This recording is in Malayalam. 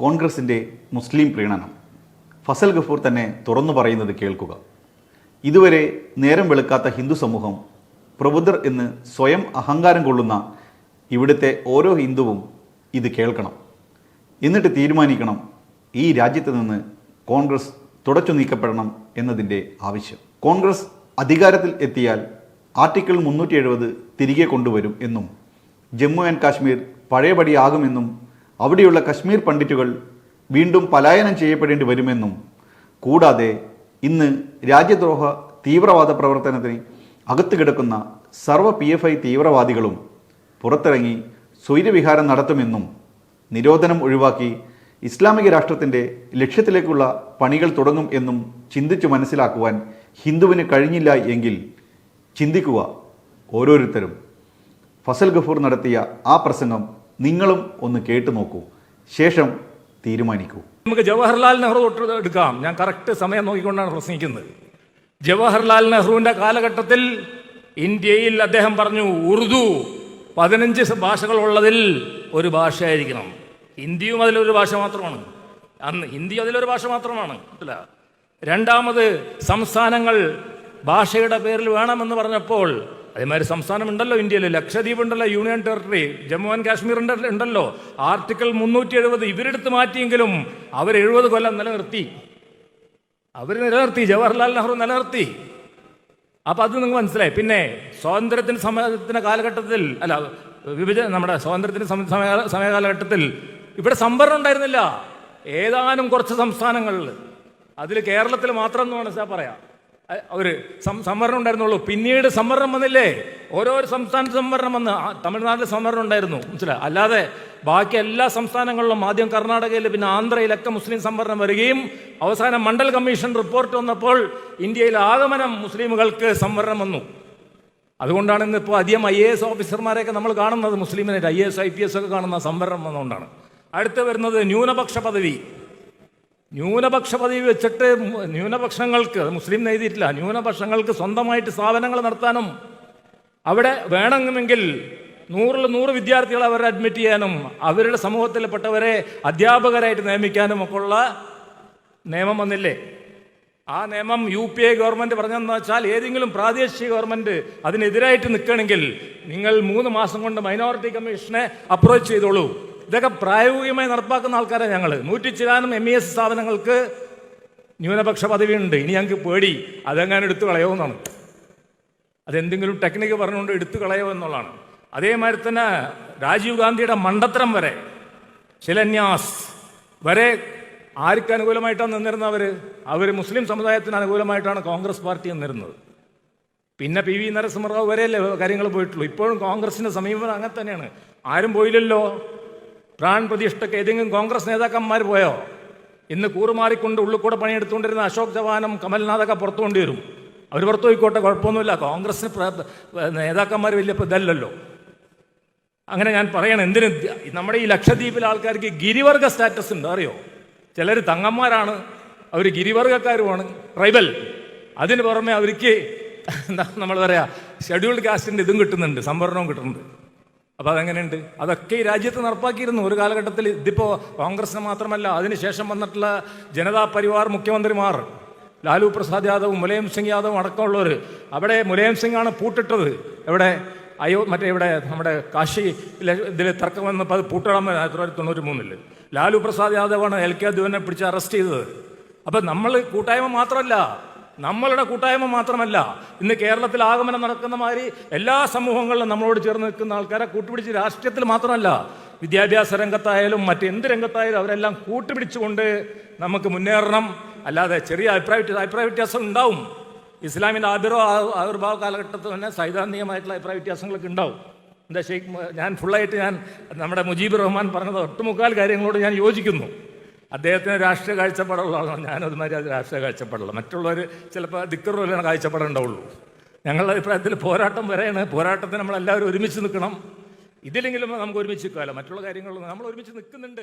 കോൺഗ്രസിന്റെ മുസ്ലിം പ്രീണനം. ഫസൽ ഗഫൂർ തന്നെ തുറന്നു പറയുന്നത് കേൾക്കുക. ഇതുവരെ നേരം വെളുക്കാത്ത ഹിന്ദു സമൂഹം പ്രബുദ്ധർ എന്ന് സ്വയം അഹങ്കാരം കൊള്ളുന്ന ഇവിടുത്തെ ഓരോ ഹിന്ദുവും ഇത് കേൾക്കണം. എന്നിട്ട് തീരുമാനിക്കണം ഈ രാജ്യത്ത് നിന്ന് കോൺഗ്രസ് തുടച്ചു നീക്കപ്പെടണം എന്നതിന്റെ ആവശ്യം. കോൺഗ്രസ് അധികാരത്തിൽ എത്തിയാൽ ആർട്ടിക്കിൾ മുന്നൂറ്റി എഴുപത് തിരികെ കൊണ്ടുവരും എന്നും ജമ്മു ആൻഡ് കാശ്മീർ പഴയപടിയാകുമെന്നും അവിടെയുള്ള കശ്മീർ പണ്ഡിറ്റുകൾ വീണ്ടും പലായനം ചെയ്യപ്പെടേണ്ടി വരുമെന്നും കൂടാതെ ഇന്ന് രാജ്യദ്രോഹ തീവ്രവാദ പ്രവർത്തനത്തിന് അകത്തു കിടക്കുന്ന സർവ പി എഫ് ഐ തീവ്രവാദികളും പുറത്തിറങ്ങി സ്വൈര്യവിഹാരം നടത്തുമെന്നും നിരോധനം ഒഴിവാക്കി ഇസ്ലാമിക രാഷ്ട്രത്തിന്റെ ലക്ഷ്യത്തിലേക്കുള്ള പണികൾ തുടങ്ങും എന്നും ചിന്തിച്ചു മനസ്സിലാക്കുവാൻ ഹിന്ദുവിന് കഴിഞ്ഞില്ല എങ്കിൽ ചിന്തിക്കുക ഓരോരുത്തരും. ഫസൽ ഗഫൂർ നടത്തിയ ആ പ്രസംഗം നിങ്ങളും ഒന്ന് കേട്ടു നോക്കൂ. ശേഷം തീരുമാനിക്കൂ. നമുക്ക് ജവഹർലാൽ നെഹ്റു തൊട്ട് എടുക്കാം. ഞാൻ കറക്റ്റ് സമയം നോക്കിക്കൊണ്ടാണ് പ്രസംഗിക്കുന്നത്. ജവഹർലാൽ നെഹ്റുവിന്റെ കാലഘട്ടത്തിൽ ഇന്ത്യയിൽ അദ്ദേഹം പറഞ്ഞു ഉറുദു പതിനഞ്ച് ഭാഷകളുള്ളതിൽ ഒരു ഭാഷയായിരിക്കണം. ഹിന്ദിയും അതിലൊരു ഭാഷ മാത്രമാണ്. അന്ന് ഹിന്ദി അതിലൊരു ഭാഷ മാത്രമാണ്. അല്ല രണ്ടാമത് സംസ്ഥാനങ്ങൾ ഭാഷയുടെ പേരിൽ വേണമെന്ന് പറഞ്ഞപ്പോൾ അതേമാതിരി സംസ്ഥാനം ഉണ്ടല്ലോ ഇന്ത്യയിൽ ലക്ഷദ്വീപ് ഉണ്ടല്ലോ union territory Jammu and Kashmir ഉണ്ടല്ലോ. ആർട്ടിക്കിൾ മുന്നൂറ്റി എഴുപത് ഇവരെടുത്ത് മാറ്റിയെങ്കിലും അവർ എഴുപത് കൊല്ലം നിലനിർത്തി. അവർ നിലനിർത്തി ജവഹർലാൽ നെഹ്റു നിലനിർത്തി. അപ്പൊ അത് നിങ്ങൾ മനസ്സിലായി. പിന്നെ സ്വാതന്ത്ര്യത്തിന്റെ സമയത്തിന്റെ കാലഘട്ടത്തിൽ അല്ല വിഭജന നമ്മുടെ സ്വാതന്ത്ര്യത്തിന്റെ സമയ ഇവിടെ സംവരണം ഉണ്ടായിരുന്നില്ല. ഏതാനും കുറച്ച് സംസ്ഥാനങ്ങളിൽ അതിൽ കേരളത്തിൽ മാത്രം എന്ന് വേണം പറയാം. അ- ഒരു സംവരണം ഉണ്ടായിരുന്നുള്ളൂ. പിന്നീട് സംവരണം വന്നില്ലേ? ഓരോ സംസ്ഥാന സംവരണം വന്ന്. തമിഴ്നാട്ടിൽ സംവരണം ഉണ്ടായിരുന്നു. മനസ്സിലായി? അല്ലാതെ ബാക്കി എല്ലാ സംസ്ഥാനങ്ങളിലും ആദ്യം കർണാടകയിൽ പിന്നെ ആന്ധ്രയിലൊക്കെ മുസ്ലിം സംവരണം വരികയും അവസാനം മണ്ഡൽ കമ്മീഷൻ റിപ്പോർട്ട് വന്നപ്പോൾ ഇന്ത്യയിൽ ആഗമനം മുസ്ലിമുകൾക്ക് സംവരണം വന്നു. അതുകൊണ്ടാണ് ഇന്ന് ഇപ്പോൾ അധികം ഐ എ എസ് ഓഫീസർമാരെയൊക്കെ നമ്മൾ കാണുന്നത് മുസ്ലിമിനായിട്ട്. I S I P S ഒക്കെ കാണുന്ന സംവരണം വന്നുകൊണ്ടാണ്. അടുത്ത് വരുന്നത് ന്യൂനപക്ഷ പദവി. ന്യൂനപക്ഷ പദവി വെച്ചിട്ട് ന്യൂനപക്ഷങ്ങൾക്ക് മുസ്ലിം നെയ്തിട്ടില്ല ന്യൂനപക്ഷങ്ങൾക്ക് സ്വന്തമായിട്ട് സ്ഥാപനങ്ങൾ നടത്താനും അവിടെ വേണമെങ്കിൽ നൂറിൽ നൂറ് വിദ്യാർത്ഥികളെ അവരെ അഡ്മിറ്റ് ചെയ്യാനും അവരുടെ സമൂഹത്തിൽപ്പെട്ടവരെ അധ്യാപകരായിട്ട് നിയമിക്കാനും ഒക്കെ ഉള്ള നിയമം വന്നില്ലേ? ആ നിയമം യു പി എ ഗവൺമെന്റ് പറഞ്ഞതെന്ന് വെച്ചാൽ ഏതെങ്കിലും പ്രാദേശിക ഗവൺമെന്റ് അതിനെതിരായിട്ട് നിൽക്കണമെങ്കിൽ നിങ്ങൾ മൂന്ന് മാസം കൊണ്ട് മൈനോറിറ്റി കമ്മീഷനെ അപ്രോച്ച് ചെയ്തോളൂ. ഇതൊക്കെ പ്രായോഗികമായി നടപ്പാക്കുന്ന ആൾക്കാരാണ് ഞങ്ങൾ നൂറ്റി ചിലാനും എം ഇ എസ് സ്ഥാപനങ്ങൾക്ക് ന്യൂനപക്ഷ പദവിയുണ്ട്. ഇനി ഞങ്ങൾക്ക് പേടി. അതെങ്ങാനും എടുത്തു കളയുമെന്നാണ് അതെന്തെങ്കിലും ടെക്നിക്ക് പറഞ്ഞുകൊണ്ട് എടുത്തു കളയോ എന്നുള്ളതാണ്. അതേമാതിരി തന്നെ രാജീവ് ഗാന്ധിയുടെ മണ്ടത്തരം വരെ ശിലന്യാസ് വരെ ആർക്ക് അനുകൂലമായിട്ടാണ് നിന്നിരുന്നവർ അവർ മുസ്ലിം സമുദായത്തിന് അനുകൂലമായിട്ടാണ് കോൺഗ്രസ് പാർട്ടി നിന്നിരുന്നത്. പിന്നെ പി വി നരസിംഹറാവ് വരെയല്ലേ കാര്യങ്ങൾ പോയിട്ടുള്ളൂ. ഇപ്പോഴും കോൺഗ്രസിന്റെ സമീപനം അങ്ങനെ തന്നെയാണ്. ആരും പോയില്ലല്ലോ. പ്രാൺ പ്രതിഷ്ഠയ്ക്ക് ഏതെങ്കിലും കോൺഗ്രസ് നേതാക്കന്മാർ പോയോ? ഇന്ന് കൂറുമാറിക്കൊണ്ട് ഉള്ളിൽ കൂടെ പണിയെടുത്തുകൊണ്ടിരുന്ന അശോക് ചവാനും കമൽനാഥൊക്കെ പുറത്തു കൊണ്ടുവരും. അവർ പുറത്തു പോയിക്കോട്ടെ കുഴപ്പമൊന്നുമില്ല. കോൺഗ്രസിന് നേതാക്കന്മാർ വലിയ ഇതല്ലല്ലോ. അങ്ങനെ ഞാൻ പറയണം എന്തിന് നമ്മുടെ ഈ ലക്ഷദ്വീപിലെ ആൾക്കാർക്ക് ഗിരിവർഗ സ്റ്റാറ്റസ് ഉണ്ട് അറിയോ? ചിലർ തങ്ങന്മാരാണ് അവർ ഗിരിവർഗക്കാരുമാണ് ട്രൈബൽ അതിന് പുറമെ അവർക്ക് നമ്മൾ പറയാ ഷെഡ്യൂൾഡ് കാസ്റ്റിന്റെ ഇതും കിട്ടുന്നുണ്ട് സംവരണവും കിട്ടുന്നുണ്ട്. അപ്പോൾ അതെങ്ങനെയുണ്ട്? അതൊക്കെ ഈ രാജ്യത്ത് നടപ്പാക്കിയിരുന്നു. ഒരു കാലഘട്ടത്തിൽ ഇതിപ്പോൾ കോൺഗ്രസിന് മാത്രമല്ല അതിനുശേഷം വന്നിട്ടുള്ള ജനതാ പരിവാർ മുഖ്യമന്ത്രിമാർ ലാലു പ്രസാദ് യാദവും മുലയം സിംഗ് യാദവും അടക്കമുള്ളവർ അവിടെ മുലയം സിംഗ് ആണ് പൂട്ടിട്ടത്. എവിടെ? അയോ മറ്റേ ഇവിടെ നമ്മുടെ കാശി ഇതിൽ തർക്കം വന്നപ്പോൾ അത് പൂട്ടിടാൻ ആയിരത്തി തൊള്ളായിരത്തി തൊണ്ണൂറ്റി മൂന്നിൽ ലാലു പ്രസാദ് യാദവാണ് എൽ കെ അദ്വനെ പിടിച്ച് അറസ്റ്റ് ചെയ്തത്. അപ്പം നമ്മൾ കൂട്ടായ്മ മാത്രമല്ല നമ്മളുടെ കൂട്ടായ്മ മാത്രമല്ല ഇന്ന് കേരളത്തിൽ ആഗമനം നടക്കുന്ന മാതിരി എല്ലാ സമൂഹങ്ങളിലും നമ്മളോട് ചേർന്ന് നിൽക്കുന്ന ആൾക്കാരെ കൂട്ടുപിടിച്ച് രാഷ്ട്രീയത്തിൽ മാത്രമല്ല വിദ്യാഭ്യാസ രംഗത്തായാലും മറ്റെന്ത് രംഗത്തായാലും അവരെല്ലാം കൂട്ടുപിടിച്ചുകൊണ്ട് നമുക്ക് മുന്നേറണം. അല്ലാതെ ചെറിയ അഭിപ്രായ അഭിപ്രായ വ്യത്യാസം ഉണ്ടാവും. ഇസ്ലാമിന്റെ ആദരോ ആവിർഭാവ കാലഘട്ടത്തിൽ തന്നെ സൈദ്ധാന്തികമായിട്ടുള്ള അഭിപ്രായ വ്യത്യാസങ്ങളൊക്കെ ഉണ്ടാവും. എന്താ ഷെയ്ഖ് ഞാൻ ഫുള്ളായിട്ട് ഞാൻ നമ്മുടെ മുജീബ് റഹ്മാൻ പറഞ്ഞത് ഒട്ടുമുക്കാൽ കാര്യങ്ങളോട് ഞാൻ യോജിക്കുന്നു. അദ്ദേഹത്തിന് രാഷ്ട്രീയ കാഴ്ചപ്പാടുള്ള ആളാണ്. ഞാനതുമാതിരി അത് രാഷ്ട്രീയ കാഴ്ചപ്പാടുള്ള മറ്റുള്ളവർ ചിലപ്പോൾ ദിക്കറുള്ള കാഴ്ചപ്പാടുണ്ടാവുള്ളൂ ഞങ്ങളുടെ അഭിപ്രായത്തിൽ പോരാട്ടം വരെയാണ്. പോരാട്ടത്തിന് നമ്മളെല്ലാവരും ഒരുമിച്ച് നിൽക്കണം. ഇതില്ലെങ്കിലും നമുക്ക് ഒരുമിച്ച് നിൽക്കാമല്ലോ. മറ്റുള്ള കാര്യങ്ങളിൽ നമ്മൾ ഒരുമിച്ച് നിൽക്കുന്നുണ്ട്.